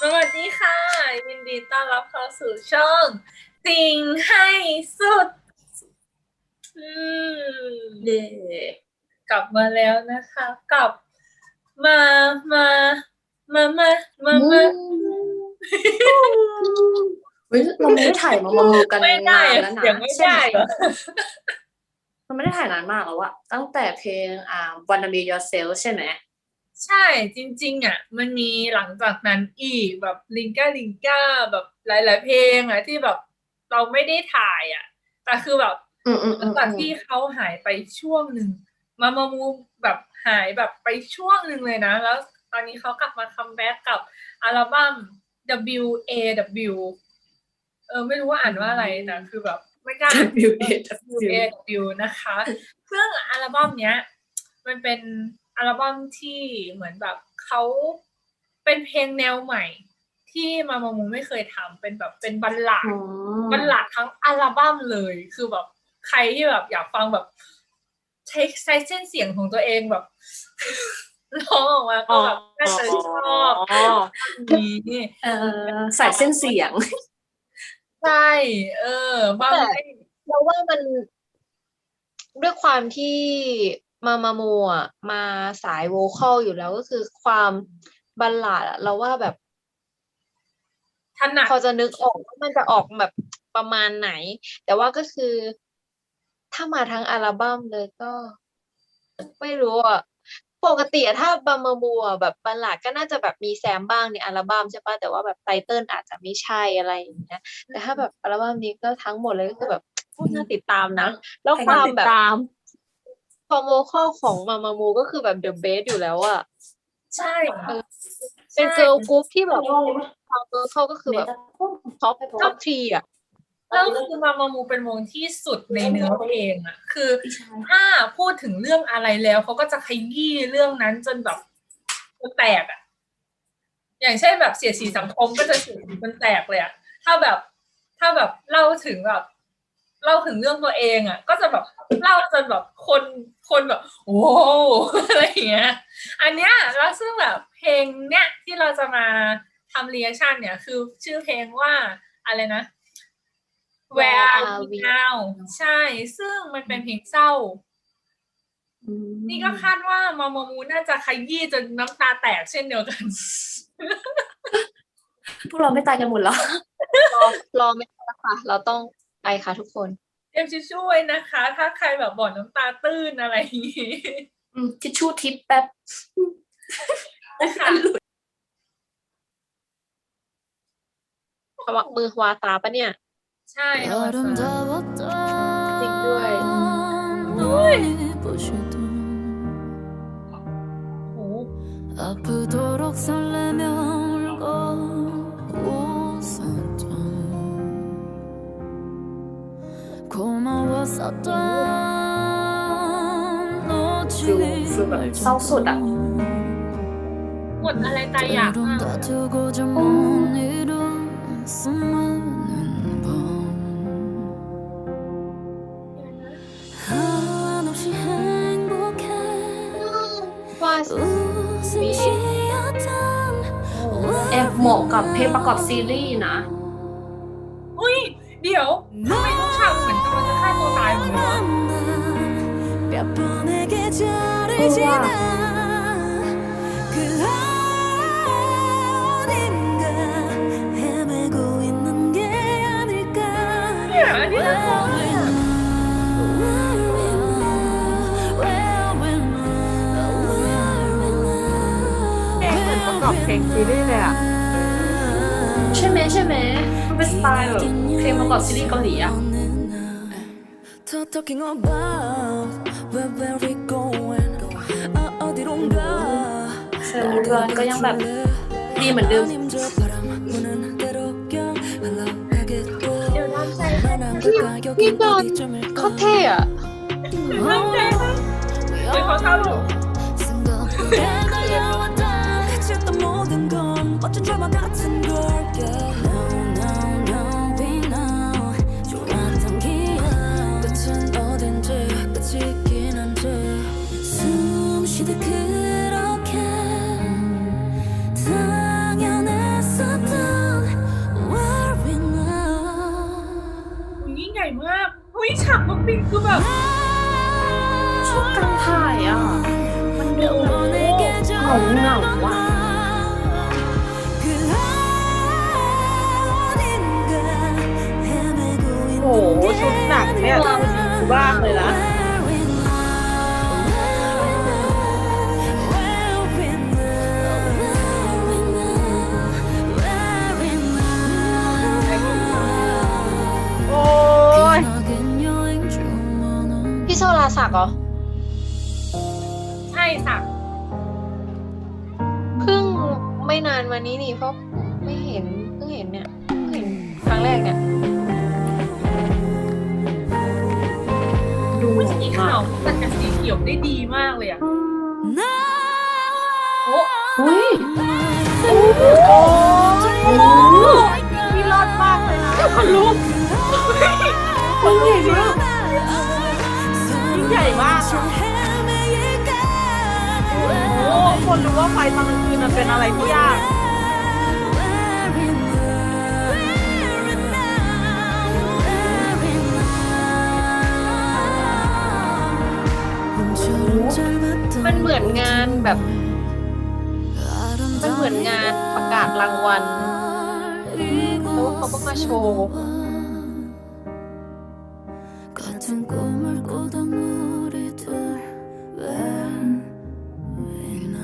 สวัสดีค่ะ ยินดีต้อนรับเข้าสู่ช่องติงให้สุดอืมเย่กลับมาแล้วนะคะกลับมามามามามามาเฮ้ยเราไม่ได้ถ่ายมามามูกันไม่ได้นานอะแล้วนะเสียงไม่ได้เหรอมันไม่ได้ถ่ายนานมากแล้วอะตั้งแต่เพลงอ่า Wanna Be Yourself ใช่ไหม ใช่จริง ๆ อะ มันมีหลังจากนั้นอีกแบบลิงก้าลิงก้าแบบหลาย ๆ เพลงอะที่แบบเราไม่ได้ถ่ายอะ แต่คือแบบอืมอืมหอืลังมจากที่เขาหายไปช่วงหนึ่งมามามูแบบหายแบบไปช่วงหนึ่งเลยนะ แล้วตอนนี้เขากลับมาคัมแบ็กกับอัลบั้ม W A W เออไม่รู้ว่าอ่านว่าอะไรแต่คือแบบไม่กล้าอ่าน W A W A W นะคะ ซึ่งอัลบั้มเนี้ย มันเป็น อัลบั้มที่เหมือนแบบเขาเป็นเพลงแนวใหม่ ที่มามามูไม่เคยทำเป็นแบบเป็นบัลลาดอืมมันหลักทั้งอัลบั้มเลยคือแบบใครที่แบบอยากฟังแบบใช้ใช้เส้นเสียงของตัวเองแบบร้องออกมาก็แบบน่าจะชอบอ๋อนี้เออใส่เส้นเสียงใช่เออบางแต่เพลงเราว่ามันด้วยความที่ มามาโมอะมาสายโวคอลอยู่แล้วก็คือความบัลลาดเราว่าแบบถนัดพอจะนึกออกว่ามันจะออกแบบประมาณไหน แต่ว่าก็คือ ถ้ามาทั้งอัลบั้มเลยก็ ไม่รู้อะปกติถ้าบามามัวแบบบัลลาดก็น่าจะแบบมีแซมบ้างในอัลบั้มใช่ปะแต่ว่าแบบไตเติ้ลอาจจะไม่ใช่อะไรอย่างเงี้ยแต่ถ้าแบบอัลบั้มนี้ก็ทั้งหมดเลยก็คือแบบน่าติดตามนะ แล้วความแบบ ตามความโวคอลของมามามูก็คือแบบเดอะเบสอยู่แล้วอะใช่เป็นเกิร์ลกรุ๊ปที่แบบความโวคอลก็คือแบบท็อปท็อปทีอะแล้วคือมามามูเป็นวงที่สุดในเนื้อเพลงอะคือถ้าพูดถึงเรื่องอะไรแล้วเขาก็จะขยี้เรื่องนั้นจนแบบจนแตกอะอย่างเช่นแบบเสียดสีสังคมก็จะเสียดสีจนแตกเลยอะถ้าแบบถ้าแบบเล่าถึงแบบ เล่าถึงเรื่องตัวเองอะ ก็จะแบบเล่าจนแบบคนคนแบบโอ้โหอะไรอย่างเงี้ย อันเนี้ยแล้วซึ่งแบบเพลงเนี้ยที่เราจะมาทำเรียชั่นเนี่ย คือชื่อเพลงว่าอะไรนะ Where are we now ใช่ ซึ่งมันเป็นเพลงเศร้า นี่ก็คาดว่ามาโมมูน่าจะขยี้จนน้ำตาแตกเช่นเดียวกัน พวกเราไม่ตายกันหมดแล้วรอรอไม่ได้แล้วค่ะ เราต้อง ไปค่ะทุกคน เอ็มจะช่วยนะคะ ถ้าใครแบบบ่นน้ำตาตื้นอะไรอย่างงี้ อืมทิชชู่ทิปแป๊บ นะคะ ขวักมือควาตาปะเนี่ย ใช่เอามาฟัง จริงด้วย โอ้โห 아프도록 설레며 울고 웃었 던 고마웠었던 ฟิลฟิลแบบเศร้าสุดอะ หมดอะไรตายอยากมาก 다투고 좀못 이룬 수많은 밤 한없이 행복해 ว่า 웃음 지었던 แอบเหมาะกับเพลงประกอบซีรีส์นะ Talking about where, we're going เซลล์รอนก็ยังแบบดีเหมือนเดิมนี่ตอนเขาเท่อะเขาเท่าหนู ยิ่งใหญ่มากอุ้ยฉากบ็อกปิ้งคือแบบช่วงกลางถ่ายอ่ะ มันดูเหงาเหงาว่ะโอ้โหชุดหนักเนี่ยเราบ้างเลยนะ โซลาสักเหรอ ใช่สักเพิ่งไม่นานมานี้นี่เพราะไม่เห็นเพิ่งเห็นเนี่ยเพิ่งเห็นครั้งแรกเนี่ย ดูสีขาวตัดกับสีเขียวได้ดีมากเลยอะโอ้อุ้ยโอ้ยพี่รอดมากเลยนะคนลุกมันใหญ่มากยิ่ง ใหญ่มากอะโอ้คนรู้ว่าไฟตอนกลางคืนมันเป็นอะไรที่ยาก มันเหมือนงานแบบ มันเหมือนงานประกาศรางวัลแล้วเขาก็มาโชว์ 같은 꿈을 꾸던 우리들 왜 이나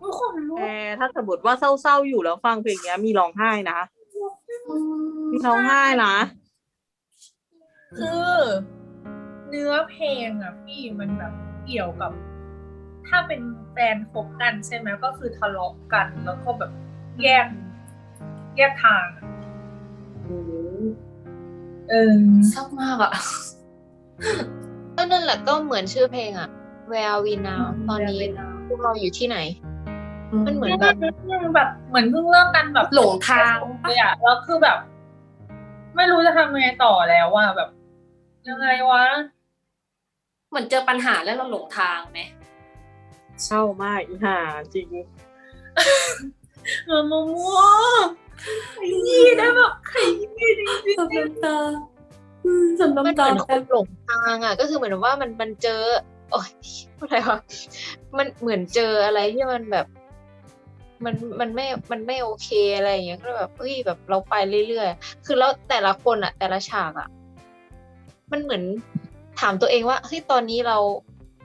ทุกคนรู้ แต่ถ้าสมมติว่าเศร้าๆอยู่แล้วฟังเพลงเนี้ยมีร้องไห้นะ มีร้องไห้นะ คือเนื้อเพลงอ่ะพี่มันแบบเกี่ยวกับ ถ้าเป็นแฟนคบกันใช่ไหมก็คือทะเลาะกันแล้วก็แบบแยก แยกทางอะ เออเศร้ามากอะก็นั่นแหละก็เหมือนชื่อเพลงอะ Where We Now ตอนนี้พวกเราอยู่ที่ไหน มันเหมือนแบบแบบเหมือนเพิ่งเลิกกันแบบหลงทางเลยอะแล้วคือแบบ ไม่รู้จะทำยังไงต่อแล้วอะแบบ ยังไงวะเหมือนเจอปัญหาแล้วเราหลงทางไหมเศร้ามากอีห่าจริงเออมะม่วงขยี้ได้แบบขยี้จริงสำน้ำตาอืมสำมันน้ำเหตามือนคนหลงทางอะ ก็คือเหมือนว่ามันมันเจอโอ้ยอะไรวะมันเหมือนเจออะไรที่มันแบบ มันมันไม่มันไม่โอเคอะไรอย่างเงี้ยก็แบบเฮ้ยแบบเราไปเรื่อยๆคือแล้วแต่ละคนอะ แต่ละฉากอะ มันเหมือนถามตัวเองว่าเฮ้ยตอนนี้เรา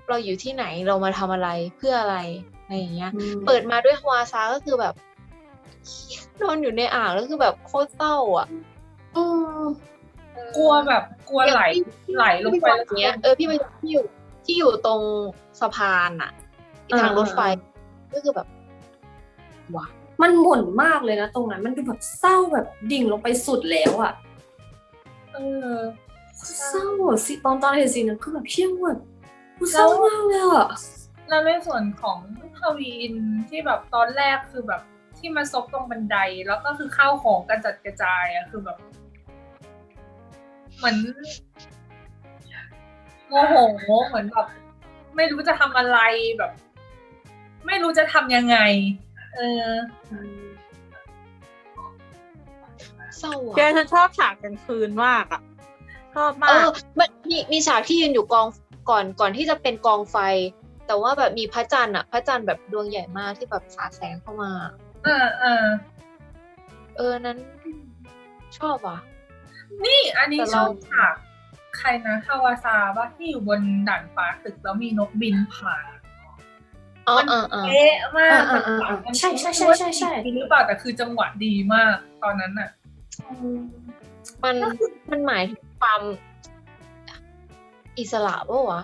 เราอยู่ที่ไหนเรามาทำอะไรเพื่ออะไรอะไรอย่างเงี้ย เปิดมาด้วยฮวาซาก็คือแบบ นอนอยู่ในอ่างแล้วคือแบบโคตรเศร้าอะอืมๆกลัวแบบกลัวไหลไหลลงไปแบแล้วบเนี้ย เออพี่ไปที่อยู่ที่อยู่ตรงสะพานอะที่ทางรถไฟก็คือแบบว้ามันหม่นมากเลยนะตรงนั้น มันดูแบบเศร้าแบบดิ่งลงไปสุดแล้วอะเออเศร้าอะสิตอนตอนเห็นซีนนั้นคือแบบเพี้ยงแบบกูเศร้ามากเลยอะแล้วในส่วนของทวีนที่แบบตอนแรกคือแบบ ที่มาซบตรงบันไดแล้วก็คือข้าวของกระจัดกระจายอะคือแบบเหมือนโมโหเหมือนแบบไม่รู้จะทำอะไรแบบ ไม่รู้จะทำยังไง เออเศร้าแกอะฉันชอบฉากกลางคืนมากอะชอบมาเอกอมันมีมีฉากที่ยืนอยู่กองก่อนก่อนที่จะเป็นกองไฟ แต่ว่าแบบมีพระจันทร์อะ พระจันทร์แบบดวงใหญ่มากที่แบบสาดแสงเข้ามา เออเออเออนั้นชอบว่ะ นี่อันนี้แต่ชเรา อบฉากใครนะฮาวาซาว่าที่อยู่บนด่านฟ้าตึกแล้วมีนกบินผ่านอ๋ออ๋ออ๋อเป๊ะมากอ่าอ่าอ่าใช่ใช่ใช่ใช่ใช่ จริงหรือเปล่าแต่คือจังหวะดีมากตอนนั้นน่ะ มันมันหมายถึงความอิสระปะวะ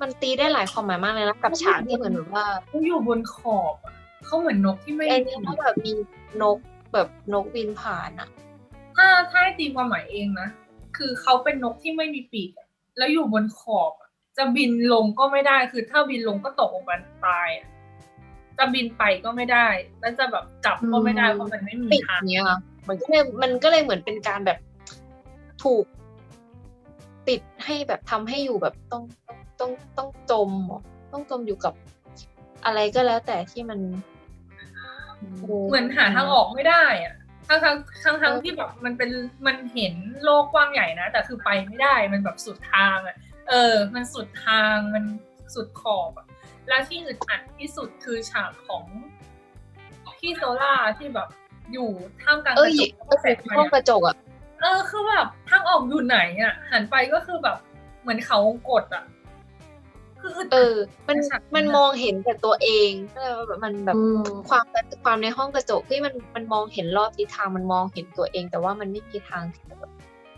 มันตีได้หลายความหมายมากเลยนะกับฉากที่เหมือนแบบว่าเขาอยู่บนขอบอะเขาเหมือนนกที่ไม่ไอ้เนี่ยถ้าแบบมีนกแบบนกบินผ่านอะถ้าถ้าให้ตีความหมายเองนะคือเขาเป็นนกที่ไม่มีปีกอะแล้วอยู่บนขอบอะจะบินลงก็ไม่ได้ คือถ้าบินลงก็ตกลงมาตายอะจะบินไปก็ไม่ได้ แล้วจะแบบกลับก็ไม่ได้เพราะมันไม่มีปิดทางเนี้ยค่ะมันก็เลยมันก็เลยเหมือนเป็นการแบบถูกติดให้แบบทำให้อยู่แบบต้อง ต้องต้องจมเหรอต้องจมอยู่กับอะไรก็แล้วแต่ที่มัน เหมือนหาทางออกไม่ได้อะทั้งทั้งทั้งทั้งที่แบบมันเป็นมันเห็นโลกกว้างใหญ่นะ แต่คือไปไม่ได้มันแบบสุดทางอะเออ มันสุดทางมันสุดขอบอะแล้วที่อึดอัดที่สุดคือฉากของพี่โซล่าที่แบบอยู่ท่ามกลางกเอ้ระยจกก็คือห้องกระจกอะเออคือแบบทางออกอยู่ไหนอะหันไปก็คือแบบ เหมือนเขากดอะคืออึด เออัดอมันฉากนั้นมันมองเห็นแต่ตัวเองก็เลยว่าแบบมันแบบอืมความความในห้องกระจกที่มันมันมองเห็นรอบทิศทางมันมองเห็นตัวเอง แต่ว่ามันไม่มีทางที่จะแบบ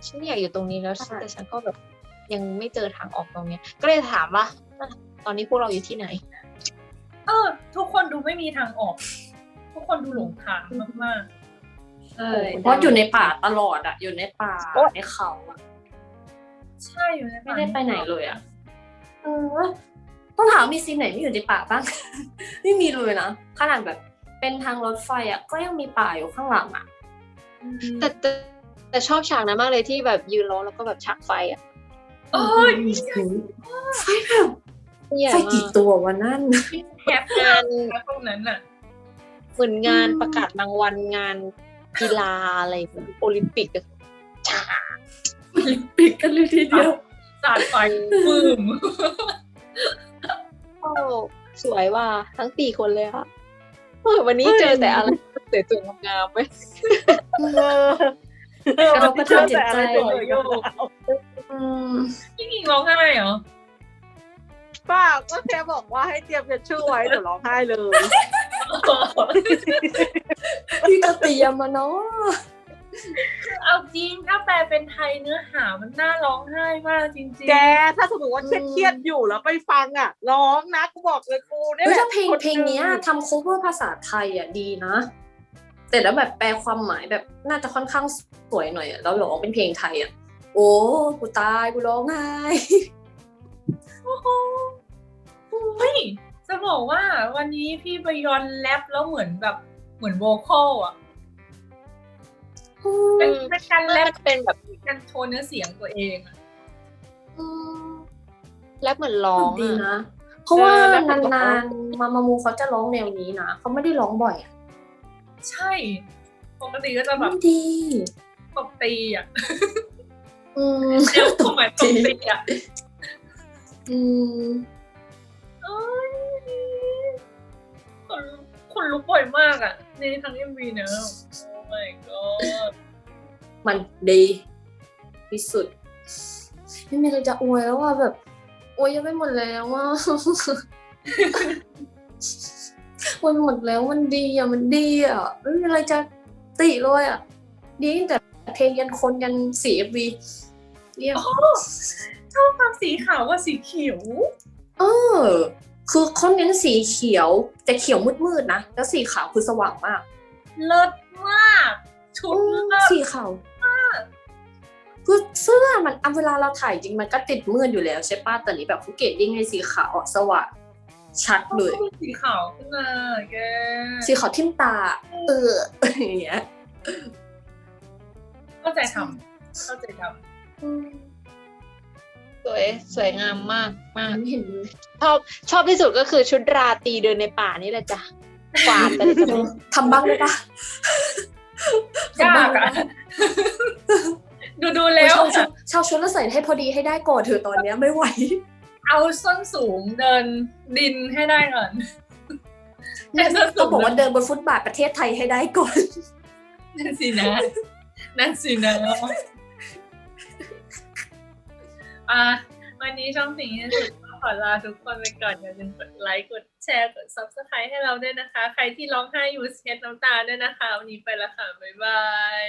ฉันอยากอยู่ตรงนี้แล้วใช่แต่ฉันก็แบบยังไม่เจอทางออกตรงเนี้ย ก็เลยถามว่าตอนนี้พวกเราอยู่ที่ไหน เออ ทุกคนดูไม่มีทางออก ทุกคนดูหลงทางมากใช่เพราะอยู่ในป่าตลอดอะอยู่ในป่าโอ๊ยในเขาอะๆใช่อยู่ในไม่ได้ไปไหนเลยอะเออต้องถามมีซีนไหนไม่อยู่ในป่าบ้าง ไม่มีเลยนะขนาดแบบ เป็นทางรถไฟอะก็ยังมีป่าอยู่ข้างหลังอะแต่แต่แต่ชอบฉากนั้นมากเลยที่แบบยืนรอแล้วก็แบบฉากไฟอะเออไฟแบบใหญ่ไฟมากี่กตัววะนั่นแคปงานนะตรงนั้นอะเหมือนงานอืมประกาศรางวัลงานกีฬาอะไรแบบโอลิมปิกอะฉากปิดกันเลยทีเดียว สาดไฟปึ้มโอ้สวยว่ะทั้งสี่คนเลยค่ะเออวันนี้เจอแต่อะไรสวยๆงามๆไหมเออเออเราก็ทำจิตใจเจอแต่อะไรสวยๆอยู่อืมพี่หญิงร้องไห้เหรอเปล่าก็แค่บอกว่าให้เตรียมเป็นชื่อไว้เดี๋ยวร้องไห้เลยพี่ก็เตรียมมาเนาะเอาจริงถ้าแปล เป็นไทยเนื้อหามันน่าร้องไห้มากจริงๆ แกถ้าสมมติว่าเครียดๆอยู่แล้วไปฟังอะ ร้องนะกูบอกเลยกูเนี่ยเฮ้ยแหละถ้าเพลงคนเพลงเนี้ยหนึ่ทำ cover ภาษาไทยอะดีนะ แต่แล้วแบบแปลความหมายแบบน่าจะค่อนข้างสวยหน่อยอะแล้วร้องเป็นเพลงไทยอะ โอ้กูตายกูร้องไห้เฮ้ยจะบอกว่าวันนี้พี่ไปยอนแรปแล้วเหมือนแบบเหมือนโวคอลอะเป็นเป็นการแรแล้วปมันเป็นแบบ การโชว์เนื้อเสียงตัวเองอะอืมแล้วเหมือนร้องดีอะนะ เพราะว่าเออแล้วมันบอกนาว่านๆมามามูเขาจะร้องแนวนี้นะเขาไม่ได้ร้องบ่อยอะใช่ ปกติก็จะแบบดี ตบตีอะอืม เดี๋ยวสมัยตบตีอะอืมเอ้ยคนคนลุกบ่อยมากอะในทั้งเอ็มวีเนอะ โอ้ my god มันดี ที่สุด ไม่มีอะไรจะอวยแล้วว่าแบบอวยยังไม่หมดแล้วว่าอวยหมดแล้วมันดีอะมันดีอะไม่มีอะไรจะติเลยอะดีตั้งแต่เพลงยันคนยันสีเอวีเยี่ยมชอบความสีขาวกับสีเขียวเออคือเขาเน้นสีเขียวแต่เขียวมืดๆนะแล้วสีขาวคือสว่างมาก เลิศมาก ชุดอืมเลิศสีขาว คือเสื้อมันอะเวลาเราถ่ายจริงมันก็ติดมืดอยู่แล้วใช่ป้ะแต่นี้แบบเขาเกตดิ้งให้สีขาวอะสว่างชัดเลยต้องสีขาวขึ้นมาแกสีขาวทิ่มตา เอออย่างเงี้ยเข้าใจทำเข้าใจทสวยสวยงามมากมากไม่เห็นเลยชอบชอบที่สุดก็คือชุดราตรีเดินในป่านี่แหละจ้ะกวาดไปเลยจ้ะทำบ้างเลยปะำยากอะ ดูดูแล้วชาวชุดแล้ใส่ให้พอดีให้ได้ก่อนเถอะตอนเนี้ยไม่ไหว เอาส้นสูงเดินดินให้ได้ก่อนต้องบอกว่าเดินบนฟุตบาทประเทศไทยให้ได้ก่อน นั่นสินะ นั่นสินะอะวันนี้ช่องสิ่งที่สุดขอลาทุกคนไปก่อนอย่าลืมกดไลค์กดแชร์กด subscribe ให้เราด้วยนะคะ ใครที่ร้องไห้อยู่เช็ดน้ำตาด้วยนะคะ วันนี้ไปละค่ะ บ๊ายบาย